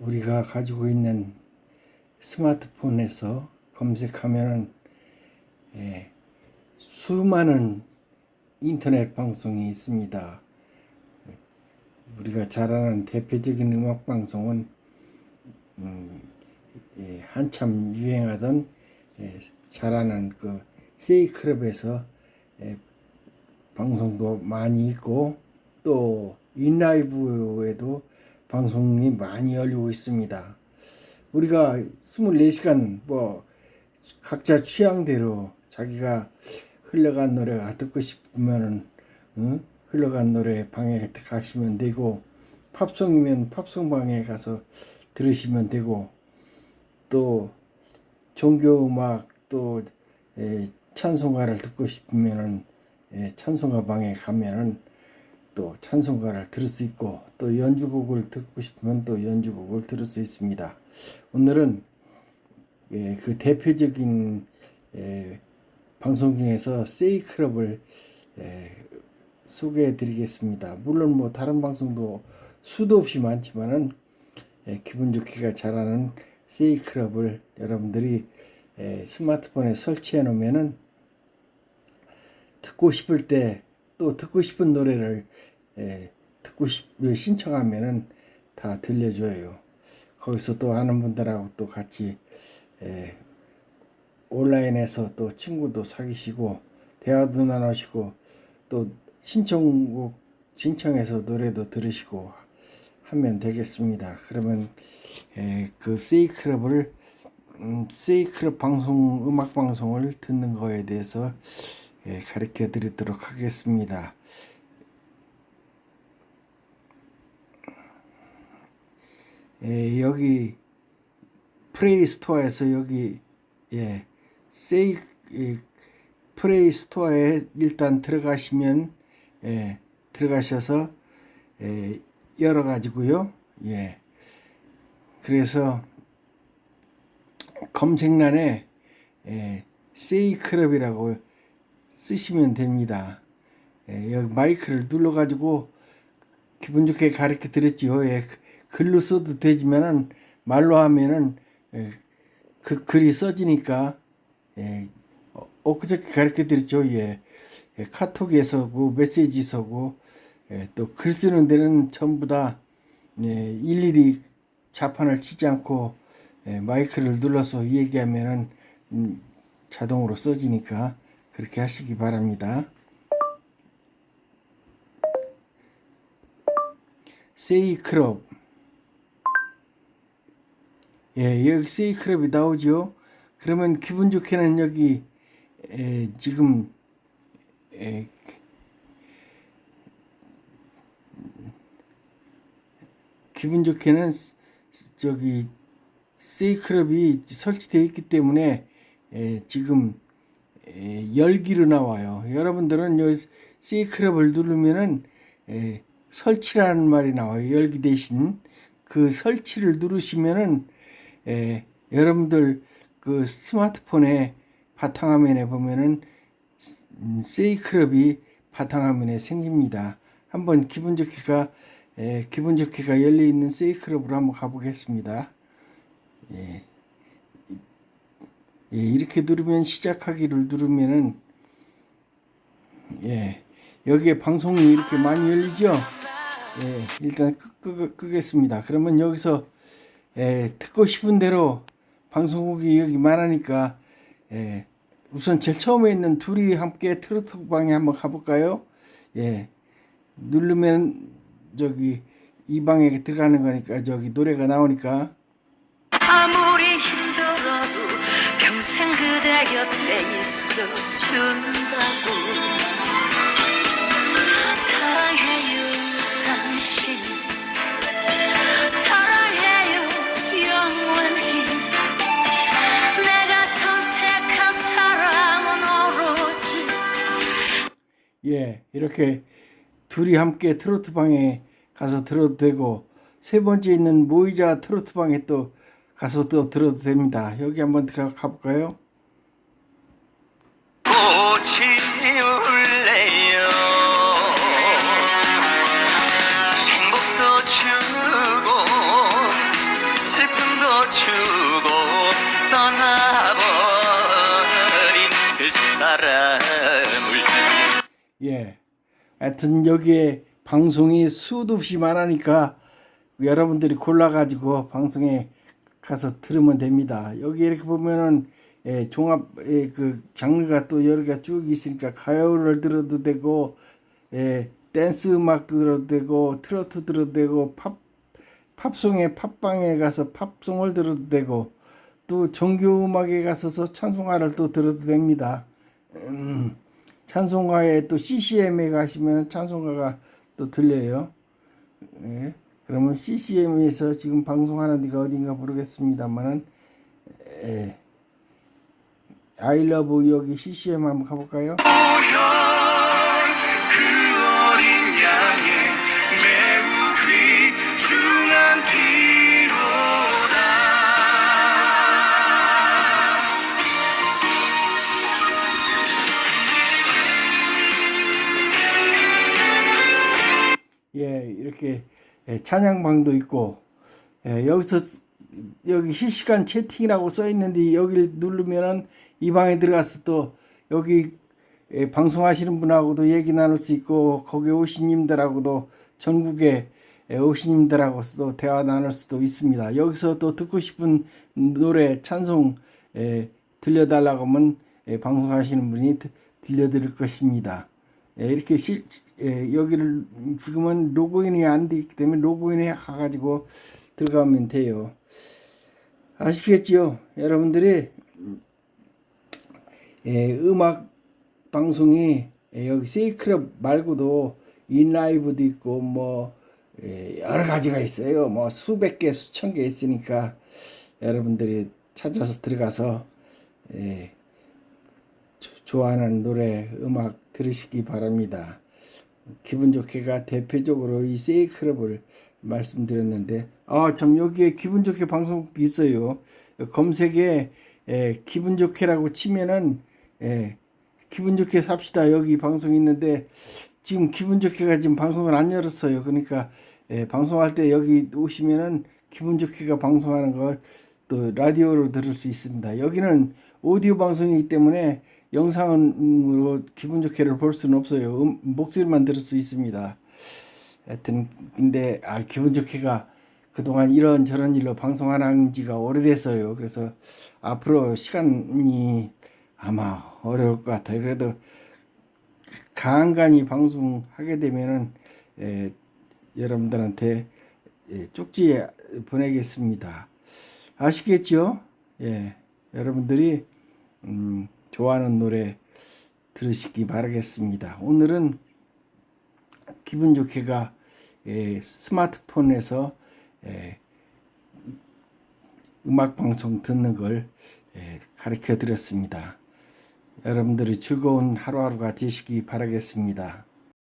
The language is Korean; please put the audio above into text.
우리가 가지고 있는 스마트폰에서 검색하면은 예, 수많은 인터넷 방송이 있습니다. 우리가 잘 아는 대표적인 음악 방송은 음, 예, 한참 유행하던 예, 잘 아는 그 세이클럽에서 예, 방송도 많이 있고 또 인라이브에도 방송이 많이 열리고 있습니다. 우리가 24시간 뭐 각자 취향대로 자기가 흘러간 노래가 듣고 싶으면은 응? 흘러간 노래 방에 가시면 되고 팝송이면 팝송 방에 가서 들으시면 되고 또 종교 음악 또 에, 찬송가를 듣고 싶으면은 에, 찬송가 방에 가면은 또 찬송가를 들을 수 있고 또 연주곡을 듣고 싶으면 또 연주곡을 들을 수 있습니다. 오늘은 예, 그 대표적인 예, 방송 중에서 세이클럽을 예, 소개해 드리겠습니다. 물론 뭐 다른 방송도 수도 없이 많지만은 예, 기분 좋게가 잘하는 세이클럽을 여러분들이 예, 스마트폰에 설치해 놓으면은 듣고 싶을 때 또 듣고 싶은 노래를 예, 듣고 싶 신청하면은 다 들려줘요. 거기서 또 아는 분들하고 또 같이 예, 온라인에서 또 친구도 사귀시고 대화도 나누시고 또 신청곡 신청해서 노래도 들으시고 하면 되겠습니다. 그러면 예, 그 세이클럽을 음, 세이클럽 방송 음악 방송을 듣는 거에 대해서 예, 가르쳐 드리도록 하겠습니다. 예, 여기 프레이 스토어에서 여기 예, 세이 예, 프레이 스토어에 일단 들어가시면 예, 들어가셔서 예, 열어 가지고요. 예. 그래서 검색란에 예, 세이클럽이라고 쓰시면 됩니다. 예, 여기 마이크를 눌러 가지고 기분 좋게 가르쳐 드렸지요. 예, 글로 써도 되지만은 말로 하면은 예, 그 글이 써지니까 예, 어, 엊그저께 가르쳐 드렸죠. 예, 예, 카톡에 서고 메시지 서고 예, 또 글 쓰는 데는 전부 다 예, 일일이 자판을 치지 않고 예, 마이크를 눌러서 얘기하면은 음, 자동으로 써지니까 그렇게 하시기 바랍니다. 세이클럽 예, 여기 세이클럽이 나오죠. 그러면 기분 좋게는 여기 에, 지금 에, 기분 좋게는 저기 세이클럽이 설치되어 있기 때문에 에, 지금 에, 열기로 나와요. 여러분들은 요 세이클럽을 누르면은 에, 설치라는 말이 나와요. 열기 대신 그 설치를 누르시면은 에, 여러분들 그 스마트폰에 바탕화면에 보면은 음, 세이클럽이 바탕화면에 생깁니다. 한번 기분 좋게가 에, 기분 좋게가 열려 있는 세이클럽으로 한번 가보겠습니다. 예. 예, 이렇게 누르면 시작하기를 누르면은 예, 여기에 방송이 이렇게 많이 열리죠. 예, 일단 끄, 끄, 끄 겠습니다. 그러면 여기서 예, 듣고 싶은 대로 방송국이 여기 많으니까 예, 우선 제일 처음에 있는 둘이 함께 트로트 방에 한번 가볼까요? 예, 누르면 저기 이 방에 들어가는 거니까 저기 노래가 나오니까 아무리 평생 그대 곁에 있어 준다고. 사랑해요 당신. 사랑해요 영원히. 내가 선택한 사람은 오로지. 예, 이렇게 둘이 함께 트로트 방에 가서 들어도 되고 세 번째 있는 모이자 트로트 방에 또 가서 또 들어도 됩니다. 여기 한번 들어가 볼까요? 그 예. 하여튼 여기에 방송이 수도 없이 많으니까 여러분들이 골라가지고 방송에 가서 들으면 됩니다. 여기 이렇게 보면은 예, 종합의 그 장르가 또 여러 개가 쭉 있으니까 가요를 들어도 되고 예, 댄스 음악 들어도 되고 트로트 들어도 되고 팝 팝송에 팝방에 가서 팝송을 들어도 되고 또 정교 음악에 가서서 찬송가를 또 들어도 됩니다. 음, 찬송가에 또 CCM에 가시면 찬송가가 또 들려요. 예. 그러면 CCM에서 지금 방송하는 데가 어딘가 모르겠습니다만은 예. 아이러브 여기 CCM 한번 가볼까요? 예, 이렇게 예, 찬양방도 있고 예, 여기서 여기 실시간 채팅이라고 써 있는데 여기를 누르면은 이 방에 들어가서 또 여기 예, 방송하시는 분하고도 얘기 나눌 수 있고 거기 오신님들하고도 전국에 예, 오신님들하고도 대화 나눌 수도 있습니다. 여기서 또 듣고 싶은 노래 찬송 예, 들려달라고 하면 예, 방송하시는 분이 드- 들려드릴 것입니다. 예, 이렇게 실, 예, 여기를 지금은 로그인이 안 돼 있기 때문에 로그인해 가가지고 들어가면 돼요. 아시겠지요? 여러분들이 예, 음악 방송이 예, 여기 세이클럽 말고도 인라이브도 있고 뭐 예, 여러 가지가 있어요. 뭐 수백 개, 수천 개 있으니까 여러분들이 찾아서 들어가서 예, 조- 좋아하는 노래 음악 들으시기 바랍니다. 기분 좋게가 대표적으로 이 세이클럽을 말씀드렸는데 아 참 여기에 기분 좋게 방송 있어요. 검색에 에, 기분 좋게라고 치면은 에, 기분 좋게 삽시다 여기 방송 있는데 지금 기분 좋게가 지금 방송을 안 열었어요. 그러니까 에, 방송할 때 여기 오시면은 기분 좋게가 방송하는 걸 또 라디오로 들을 수 있습니다. 여기는 오디오 방송이기 때문에 영상으로 기분 좋게를 볼 수는 없어요. 음, 목소리만 들을 수 있습니다. 하여튼 근데 아 기분 좋게가 그동안 이런 저런 일로 방송 안한 지가 오래됐어요. 그래서 앞으로 시간이 아마 어려울 것 같아요. 그래도 간간히 방송하게 되면은 에, 여러분들한테 예, 쪽지 보내겠습니다. 아시겠죠? 예, 여러분들이 음, 좋아하는 노래 들으시기 바라겠습니다. 오늘은 기분 좋게가 예, 스마트폰에서 예, 음악 방송 듣는 걸 예, 가르쳐 드렸습니다. 여러분들이 즐거운 하루하루가 되시기 바라겠습니다.